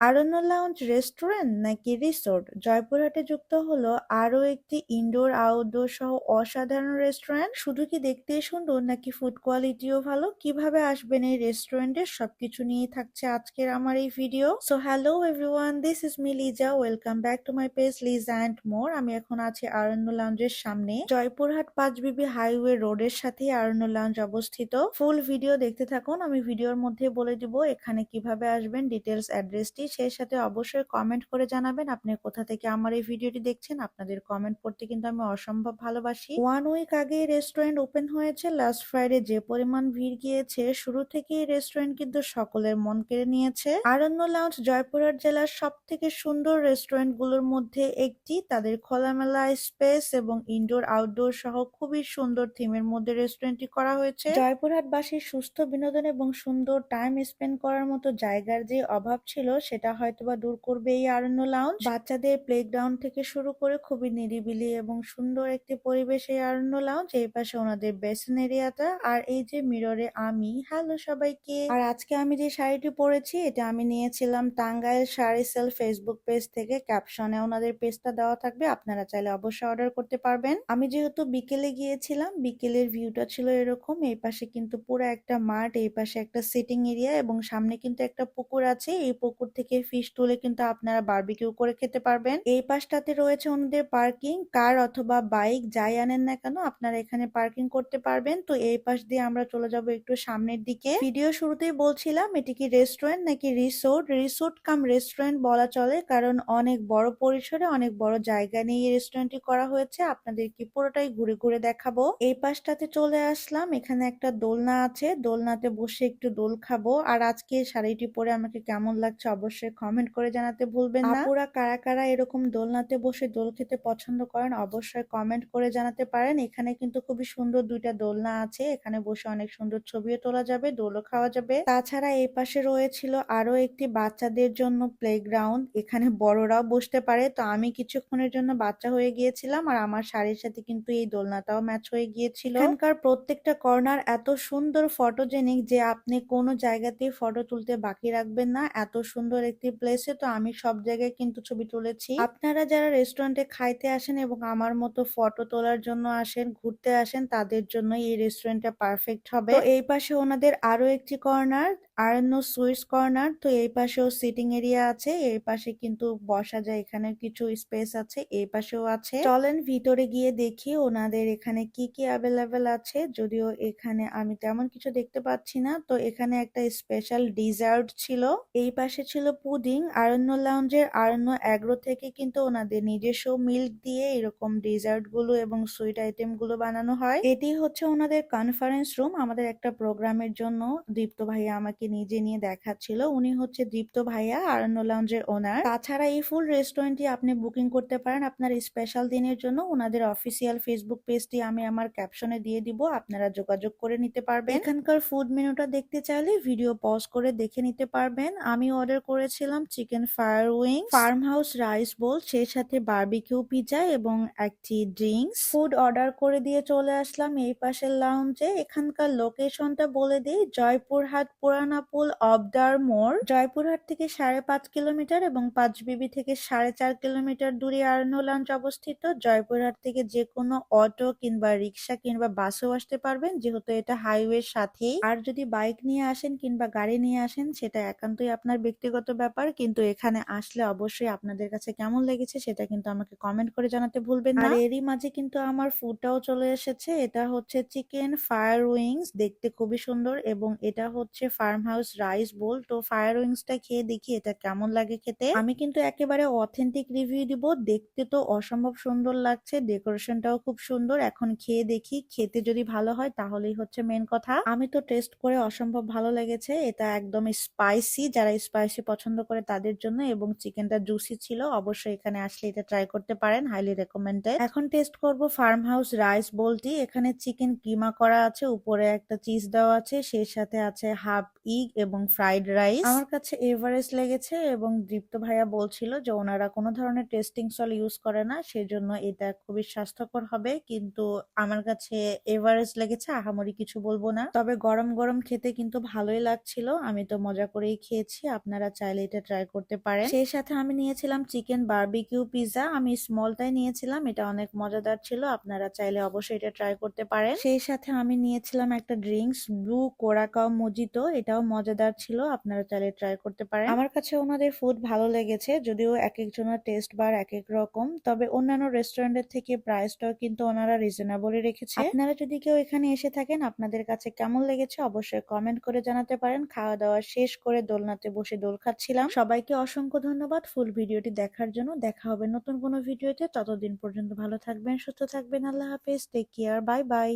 আরণ্য lounge restaurant নাকি resort জয়পুরহাটে যুক্ত হলো আরও একটি ইনডোর আউটডোর সহ অসাধারণ রেস্টুরেন্ট শুধু কি দেখতে সুন্দর নাকি ফুড কোয়ালিটিও ভালো? কীভাবে আসবেন এই রেস্টুরেন্টে সবকিছু নিয়ে থাকছে আজকের আমার এই video so hello everyone this is me Liza welcome back to my page Liza and more আমি এখন আছি আরণ্য লাউঞ্জের সামনে। জয়পুরহাট পাঁচবিবি হাইওয়ে রোডের সাথে আরণ্য লাউঞ্জ অবস্থিত। ফুল ভিডিও দেখতে থাকুন। আমি ভিডিওর মধ্যে বলে দিব এখানে কীভাবে আসবেন ডিটেলস অ্যাড্রেসটি সেই সাথে অবশ্যই কমেন্ট করে জানাবেন। আপনি কোথা থেকে আমার এই ভিডিওটি দেখছেন, আপনাদের কমেন্ট পড়তে কিন্তু আমি অসম্ভব ভালোবাসি। ওয়ান উইক আগে রেস্টুরেন্ট ওপেন হয়েছে লাস্ট ফ্রাইডে যে পরিমাণ ভিড় গিয়েছে, শুরু থেকেই রেস্টুরেন্ট কিন্তু সকলের মন কেড়ে নিয়েছে। আরণ্য লাউঞ্জ জয়পুরহাট জেলার সব থেকে সুন্দর রেস্টুরেন্টগুলোর মধ্যে একটি। তাদের খোলামেলা স্পেস এবং ইনডোর আউটডোর সহ খুবই সুন্দর থিমের মধ্যে রেস্টুরেন্টটি করা হয়েছে। জয়পুরহাটবাসীর সুস্থ বিনোদন এবং সুন্দর টাইম স্পেন্ড করার মতো জায়গার যে অভাব ছিল, সেটা হয়তোবা দূর করবে এই আরণ্য লাউঞ্জ বাচ্চাদের প্লেগ্রাউন্ড থেকে শুরু করে খুবই নিরিবিলি এবং সুন্দর একটি পরিবেশ এই আরণ্য লাউঞ্জ এই পাশে ওনাদের বেসিন এরিয়াটা আর এই যে মিররে আমি। হ্যালো সবাইকে। আর আজকে আমি যে শাড়িটি পরেছি, এটা আমি নিয়েছিলাম Tangail sari sale Facebook page থেকে। ক্যাপশনে ওনাদের পেজটা দেওয়া থাকবে। আপনারা চাইলে অবশ্যই অর্ডার করতে পারবেন। আমি যেহেতু বিকেলে গিয়েছিলাম, বিকেলের ভিউটা ছিল এরকম। এই পাশে কিন্তু পুরো একটা মাঠ, এই পাশে একটা সিটিং এরিয়া এবং সামনে কিন্তু একটা পুকুর আছে। এই পুকুর থেকে ফিশ তুলে কিন্তু আপনারা বারবিকিউ করে খেতে পারবেন। এই পাশটাতে রয়েছে ওনাদের পার্কিং। কার অথবা বাইক যাই আনেন না কেন আপনারা এখানে পার্কিং করতে পারবেন। তো এই পাশ দিয়ে আমরা চলে যাব একটু সামনের দিকে। ভিডিও শুরুতেই বলছিলাম, এটি কি রেস্টুরেন্ট নাকি রিসোর্ট? রিসোর্ট কাম রেস্টুরেন্ট বলা চলে, কারণ অনেক বড় পরিসরে অনেক বড় জায়গা নিয়ে এই রেস্টুরেন্টটি করা হয়েছে। আপনাদের কি পুরোটাই ঘুরে ঘুরে দেখাবো। এই পাশটাতে চলে আসলাম, এখানে একটা দোলনা আছে। দোলনাতে বসে একটু দোল খাব। আর আজকে শাড়িটি পরে আমাকে কেমন লাগছে অবশ্যই কমেন্ট করে জানাতে ভুলবেন না। আপুরা কারা কারা এরকম দোলনাতে বসে দোল খেতে পছন্দ করেন অবশ্যই কমেন্ট করে জানাতে পারেন। এখানে কিন্তু খুবই সুন্দর দুইটা দোলনা আছে। এখানে বসে অনেক সুন্দর ছবিও তোলা যাবে, দোলও খাওয়া যাবে। তাছাড়া এই পাশে রয়েছিল আরও একটি বাচ্চাদের জন্য প্লেগ্রাউন্ড এখানে বড়রাও বসতে পারে। তো আমি কিছুক্ষণের জন্য বাচ্চা হয়ে গিয়েছিলাম আর আমার শাড়ির সাথে কিন্তু এই দোলনাটাও ম্যাচ হয়ে গিয়েছিল। এখানকার প্রত্যেকটা কর্নার এত সুন্দর ফটোজেনিক যে আপনি কোনো জায়গাতেই ফটো তুলতে বাকি রাখবেন না। এত সুন্দর একটি প্লেসে তো আমি সব জায়গায় কিন্তু ছবি তুলেছি। আপনারা যারা রেস্টুরেন্টে খাইতে আসেন এবং আমার মতো ফটো তোলার জন্য আসেন, ঘুরতে আসেন, তাদের জন্য এই রেস্টুরেন্টটা পারফেক্ট হবে। এই পাশে ওনাদের আরও একটি কর্নার আরণ্য সুইটস কর্নার, তো এই পাশেও সিটিং এরিয়া আছে, এই পাশে কিন্তু বসা যায়, এখানে কিছু স্পেস আছে, এই পাশেও আছে। চলেন ভিতরে গিয়ে দেখি ওনাদের এখানে কি কি অ্যাভেলেবেল আছে, যদিও এখানে আমি তেমন কিছু দেখতে পাচ্ছি না। তো এখানে একটা স্পেশাল ডিজার্ট ছিল, এই পাশে ছিল পুডিং, আরণ্য লাউঞ্জের আরণ্য অ্যাগ্রো থেকে কিন্তু ওনাদের নিজস্ব মিল্ক দিয়ে এরকম ডিজার্টগুলো এবং সুইট আইটেমগুলো বানানো হয়। এটি হচ্ছে ওনাদের কনফারেন্স রুম আমাদের একটা প্রোগ্রামের জন্য। দীপ্ত ভাইয়া আমাকে নিজে নিয়ে দেখাচ্ছিল। উনি হচ্ছে দীপ্ত ভাইয়া, আরণ্য লাউঞ্জের ওনার তাছাড়া এই ফুল রেস্টুরেন্টটি আপনি বুকিং করতে পারেন। আপনার স্পেশাল দিনের জন্য ওনাদের অফিসিয়াল ফেসবুক পেজটি আমি আমার ক্যাপশনে দিয়ে দিব। আপনারা যোগাযোগ করে নিতে পারবেন। এখানকার ফুড মেনুটা দেখতে চাইলে ভিডিও পজ করে দেখে নিতে পারবেন। আমি অর্ডার করেছিলাম chicken fire wing farm house rice bowl সেই সাথে বার্বিকিউ পিজা এবং একটি ড্রিঙ্কস ফুড অর্ডার করে দিয়ে চলে আসলাম এই পাশের লাউঞ্জে এখানকার লোকেশনটা বলে দিই, জয়পুরহাট, পুরানা পুল অবদার মোড় জয়পুরহাট থেকে সাড়ে পাঁচ কিলোমিটার এবং পাঁচবিবি থেকে সাড়ে চার কিলোমিটার দূরে আর্নো লাউঞ্জ অবস্থিত। জয়পুরহাট থেকে যে কোনো অটো কিংবা রিক্সা কিংবা বাসেও আসতে পারবেন, যেহেতু এটা হাইওয়ের সাথেই। আর যদি বাইক নিয়ে আসেন কিংবা গাড়ি নিয়ে আসেন, সেটা একান্তই আপনার ব্যক্তিগত ব্যাপার, কিন্তু এখানে আসলে অবশ্যই আপনাদের কাছে কেমন লেগেছে সেটা কিন্তু আমাকে কমেন্ট করে জানাতে ভুলবেন না। এরই মাঝে কিন্তু আমার ফুডটাও চলে এসেছে। এটা হচ্ছে চিকেন ফায়ার উইংস দেখতে খুবই সুন্দর এবং এটা হচ্ছে ফার্ম হাউস রাইস বোল তো ফায়ার উইংসটা খেয়ে দেখি এটা কেমন লাগে খেতে। আমি কিন্তু একেবারে অথেন্টিক রিভিউ দিব, দেখতে তো অসম্ভব সুন্দর লাগছে ডেকোরেশনটাও খুব সুন্দর। এখন খেয়ে দেখি, খেতে যদি ভালো হয় তাহলেই হচ্ছে মেন কথা। আমি তো টেস্ট করে অসম্ভব ভালো লেগেছে, এটা একদম স্পাইসি যারা স্পাইসি পছন্দ করে তাদের জন্য এবং চিকেনটা জুসি ছিল, অবশ্যই এখানে আসলে এটা ট্রাই করতে পারেন হাইলি রেকমেন্ডেড এখন টেস্ট করব ফার্ম হাউস রাইস বোলটি এখানে চিকেন কিমা করা আছে, উপরে একটা চিজ দেওয়া আছে, সেই সাথে আছে হাফ ইগ এবং ফ্রাইড রাইস আমার কাছে এভারেস্ট লেগেছে এবং দীপ্ত ভাইয়া বলছিল যে ওনারা কোনো ধরনের টেস্টিং সল ইউজ করে না, সেজন্য এটা খুবই স্বাস্থ্যকর হবে। কিন্তু আমার কাছে এভারেস্ট লেগেছে, আহামরি কিছু বলব না। তবে গরম গরম খেতে কিন্তু ভালোই লাগছিল, আমি তো মজা করেই খেয়েছি, আপনারা চাইলে এটা ট্রাই করতে পারেন। সেই সাথে আমি নিয়েছিলাম চিকেন বারবিকিউ পিৎজা আমি স্মলটাই নিয়েছিলাম, এটা অনেক মজাদার ছিল, আপনারা চাইলে অবশ্যই এটা ট্রাই করতে পারেন। সেই সাথে আমি নিয়েছিলাম একটা ড্রিঙ্কস ব্লু কোরাকাও মজিতো, এটাও মজাদার ছিল আপনারা চাইলে ট্রাই করতে পারেন। আমার কাছে ওনাদের ফুড ভালো লেগেছে যদিও এক একজনের টেস্ট বার এক এক রকম তবে অন্যান্য রেস্টুরেন্টের থেকে প্রাইসটাও কিন্তু ওনারা রিজনেবলই রেখেছে। আপনারা যদি কেউ এখানে এসে থাকেন আপনাদের কাছে কেমন লেগেছে অবশ্যই কমেন্ট করে জানাতে পারেন। খাওয়া দাওয়া শেষ করে দোলনাতে বসে দোল খাচ্ছিলাম। সবাইকে অসংখ্য ধন্যবাদ ফুল ভিডিওটি দেখার জন্য। দেখা হবে নতুন কোনো ভিডিওতে। ততদিন পর্যন্ত ভালো থাকবেন সুস্থ থাকবেন। আল্লাহ হাফেজ। Take care bye bye